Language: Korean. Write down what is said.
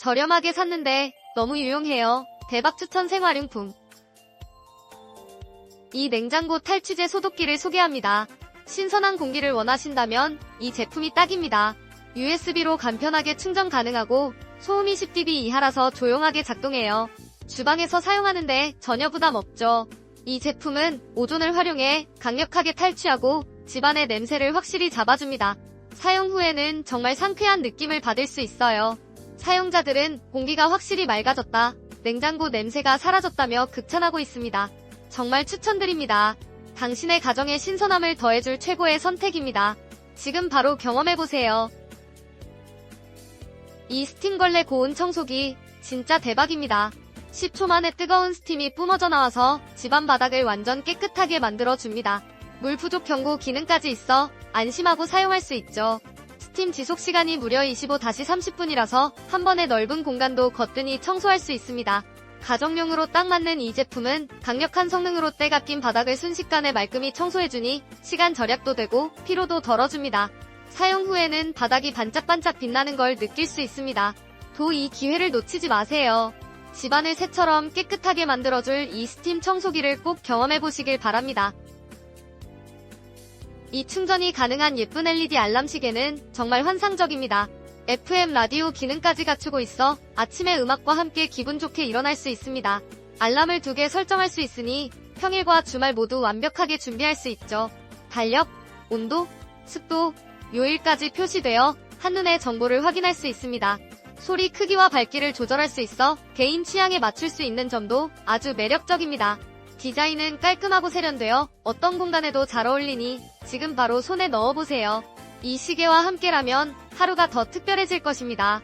저렴하게 샀는데 너무 유용해요. 대박 추천 생활용품. 이 냉장고 탈취제 소독기를 소개합니다. 신선한 공기를 원하신다면 이 제품이 딱입니다. USB로 간편하게 충전 가능하고 소음이 10dB 이하라서 조용하게 작동해요. 주방에서 사용하는데 전혀 부담 없죠. 이 제품은 오존을 활용해 강력하게 탈취하고 집안의 냄새를 확실히 잡아줍니다. 사용 후에는 정말 상쾌한 느낌을 받을 수 있어요. 사용자들은 공기가 확실히 맑아졌다, 냉장고 냄새가 사라졌다며 극찬하고 있습니다. 정말 추천드립니다. 당신의 가정에 신선함을 더해줄 최고의 선택입니다. 지금 바로 경험해보세요. 이 스팀걸레 고온 청소기 진짜 대박입니다. 10초 만에 뜨거운 스팀이 뿜어져 나와서 집안 바닥을 완전 깨끗하게 만들어줍니다. 물 부족 경고 기능까지 있어 안심하고 사용할 수 있죠. 스팀 지속 시간이 무려 25-30분이라서 한 번에 넓은 공간도 거뜬히 청소할 수 있습니다. 가정용으로 딱 맞는 이 제품은 강력한 성능으로 때가 낀 바닥을 순식간에 말끔히 청소해주니 시간 절약도 되고 피로도 덜어줍니다. 사용 후에는 바닥이 반짝반짝 빛나는 걸 느낄 수 있습니다. 도 이 기회를 놓치지 마세요. 집안을 새처럼 깨끗하게 만들어줄 이 스팀 청소기를 꼭 경험해보시길 바랍니다. 이 충전이 가능한 예쁜 LED 알람 시계는 정말 환상적입니다. FM 라디오 기능까지 갖추고 있어 아침에 음악과 함께 기분 좋게 일어날 수 있습니다. 알람을 두 개 설정할 수 있으니 평일과 주말 모두 완벽하게 준비할 수 있죠. 달력, 온도, 습도, 요일까지 표시되어 한눈에 정보를 확인할 수 있습니다. 소리 크기와 밝기를 조절할 수 있어 개인 취향에 맞출 수 있는 점도 아주 매력적입니다. 디자인은 깔끔하고 세련되어 어떤 공간에도 잘 어울리니 지금 바로 손에 넣어보세요. 이 시계와 함께라면 하루가 더 특별해질 것입니다.